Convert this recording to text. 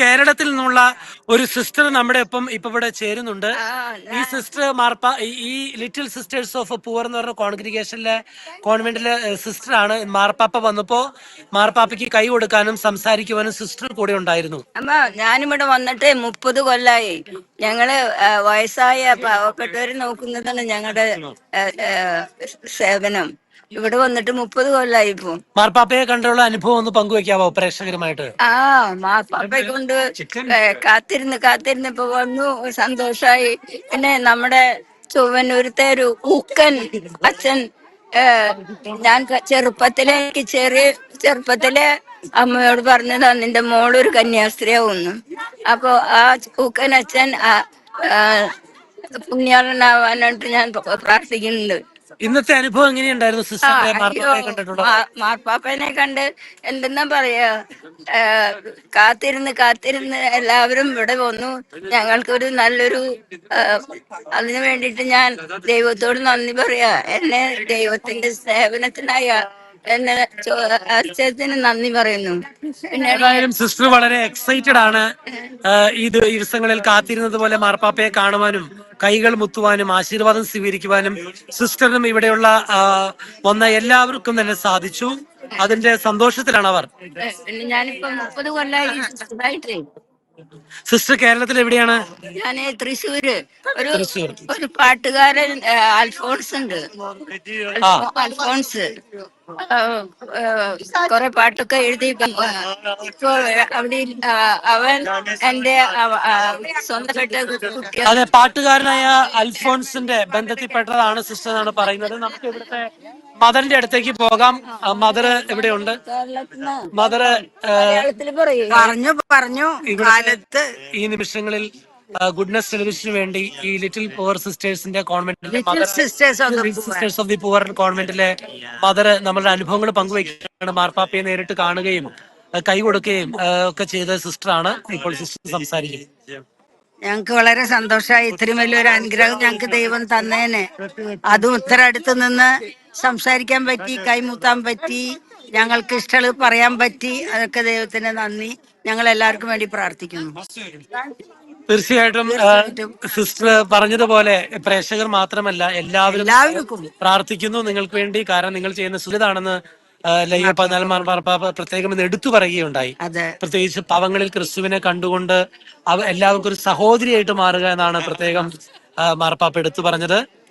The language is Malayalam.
കേരളത്തിൽ നിന്നുള്ള ഒരു സിസ്റ്റർ നമ്മുടെ ഒപ്പം ഇപ്പൊ ഇവിടെ ചേരുന്നുണ്ട്. ഈ സിസ്റ്റർ മാർപ്പ ഈ- ലിറ്റിൽ സിസ്റ്റേഴ്സ് ഓഫ് പൂവർ എന്ന് പറഞ്ഞ കോൺഗ്രിഗേഷനിലെ കോൺവെന്റിലെ സിസ്റ്റർ ആണ് മാർപ്പാപ്പ വന്നപ്പോ മാർപ്പാപ്പയ്ക്ക് കൈ കൊടുക്കാനും സംസാരിക്കുവാനും സിസ്റ്റർ കൂടെ ഉണ്ടായിരുന്നു. അമ്മ ഞാനിവിടെ വന്നിട്ട് മുപ്പത് കൊല്ലായി. ഞങ്ങൾ വയസ്സായ പാവപ്പെട്ടവരെ നോക്കുന്നതാണ് ഞങ്ങളുടെ സേവനം. ഇവിടെ വന്നിട്ട് മുപ്പത് കൊല്ലായി ഇപ്പൊ. മാർപ്പാപ്പയെ കണ്ടുള്ള അനുഭവം ഒന്ന് പങ്കുവെക്കാവോ പ്രേക്ഷകരുമായിട്ട്? ആ മാപ്പാപ്പയെ കൊണ്ട് കാത്തിരുന്ന് കാത്തിരുന്ന് ഇപ്പൊ വന്നു. സന്തോഷായി. പിന്നെ നമ്മുടെ ചൊവ്വന്നൂരത്തെ ഒരു ഉക്കൻ അച്ഛൻ ഞാൻ ചെറുപ്പത്തിലെ എനിക്ക് ചെറിയ ചെറുപ്പത്തിലെ അമ്മയോട് പറഞ്ഞതാ നിന്റെ മോളൊരു കന്യാസ്ത്രീയാവുന്നു. അപ്പൊ ആ ഉക്കൻ അച്ഛൻ പുണ്യാളനാവാനായിട്ട് ഞാൻ പ്രാർത്ഥിക്കുന്നുണ്ട്. ഇന്നത്തെ അനുഭവം എങ്ങനെയുണ്ടായിരുന്നു? മാർപ്പാപ്പയെ കണ്ടിട്ടുണ്ടോ? മാർപ്പാപ്പനെ കണ്ട് എന്തെന്നാ പറയാ? കാത്തിരുന്ന് കാത്തിരുന്ന് എല്ലാവരും ഇവിടെ വന്നു. ഞങ്ങൾക്കൊരു നല്ലൊരു അതിനു വേണ്ടിയിട്ട് ഞാൻ ദൈവത്തോട് നന്ദി പറയാ. എന്നെ ദൈവത്തിന്റെ സേവനത്തിനായ അച്ഛത്തിന് നന്ദി പറയുന്നു. ഏതായാലും സിസ്റ്റർ വളരെ എക്സൈറ്റഡ് ആണ്. ഈ ദിവസങ്ങളിൽ കാത്തിരുന്നത് പോലെ മാർപ്പാപ്പയെ കാണുവാനും കൈകൾ മുത്തുവാനും ആശീർവാദം സ്വീകരിക്കുവാനും സിസ്റ്ററിനും ഇവിടെയുള്ള വന്ന എല്ലാവർക്കും തന്നെ സാധിച്ചു. അതിന്റെ സന്തോഷത്തിലാണ് അവർ. ഞാനിപ്പോ മുപ്പത് സിസ്റ്റർ. കേരളത്തിൽ എവിടെയാണ്? ഞാൻ തൃശ്ശൂര്. ഒരു ഒരു പാട്ടുകാരൻ അൽഫോൺസ് ഉണ്ട്. അൽഫോൺസ്. കുറെ പാട്ടൊക്കെ എഴുതി അവിടെ അവൻ എന്റെ സ്വന്തം സ്വന്തപ്പെട്ട അതെ പാട്ടുകാരനായ അൽഫോൺസിന്റെ ബന്ധത്തിൽപ്പെട്ടതാണ് സിസ്റ്റർ എന്നാണ് പറയുന്നത്. നമുക്ക് ഇവിടുത്തെ മദറിന്റെ അടുത്തേക്ക് പോകാം. മദർ എവിടെയുണ്ട്? മദർ പറഞ്ഞു പറഞ്ഞു. കാലത്ത് ഈ നിമിഷങ്ങളിൽ ഗുഡ്നസ് ടെലിവിഷന് വേണ്ടി ഈ ലിറ്റിൽ പുവർ സിസ്റ്റേഴ്സിന്റെ കോൺവെന്റിലെ. സിസ്റ്റേഴ്സ് ഓഫ് ദി പുവർ കോൺവെന്റിലെ മദർ നമ്മളുടെ അനുഭവങ്ങൾ പങ്കുവയ്ക്കുകയാണ്. മാർപ്പാപ്പയെ നേരിട്ട് കാണുകയും കൈ കൊടുക്കുകയും ഒക്കെ ചെയ്ത സിസ്റ്ററാണ് ഇപ്പോൾ സിസ്റ്റർ സംസാരിക്കുന്നത് ഞങ്ങൾക്ക് വളരെ സന്തോഷമായി. ഇത്രയും വലിയൊരു അനുഗ്രഹം ഞങ്ങൾക്ക് ദൈവം തന്നേനെ. അതും ഇത്ര അടുത്ത് നിന്ന് സംസാരിക്കാൻ പറ്റി കൈമുത്താൻ പറ്റി ഞങ്ങൾക്ക് ഇഷ്ടമുള്ളത് പറയാൻ പറ്റി. അതൊക്കെ ദൈവത്തിന് നന്ദി. ഞങ്ങൾ എല്ലാവർക്കും വേണ്ടി പ്രാർത്ഥിക്കുന്നു. തീർച്ചയായിട്ടും സിസ്റ്റർ പറഞ്ഞതുപോലെ പ്രേക്ഷകർ മാത്രമല്ല എല്ലാവരും എല്ലാവർക്കും. പ്രാർത്ഥിക്കുന്നു. നിങ്ങൾക്ക് വേണ്ടി കാരണം നിങ്ങൾ ചെയ്യുന്ന സുലിതാണെന്ന് ലയ്യ പതിനാല് മാർപ്പാപ്പ പ്രത്യേകം ഇന്ന് എടുത്തു പറയുകയുണ്ടായി. പ്രത്യേകിച്ച് പാവങ്ങളിൽ ക്രിസ്തുവിനെ കണ്ടുകൊണ്ട് അവ എല്ലാവർക്കും ഒരു സഹോദരിയായിട്ട് മാറുക എന്നാണ് പ്രത്യേകം മാർപ്പാപ്പ എടുത്തു പറഞ്ഞത്.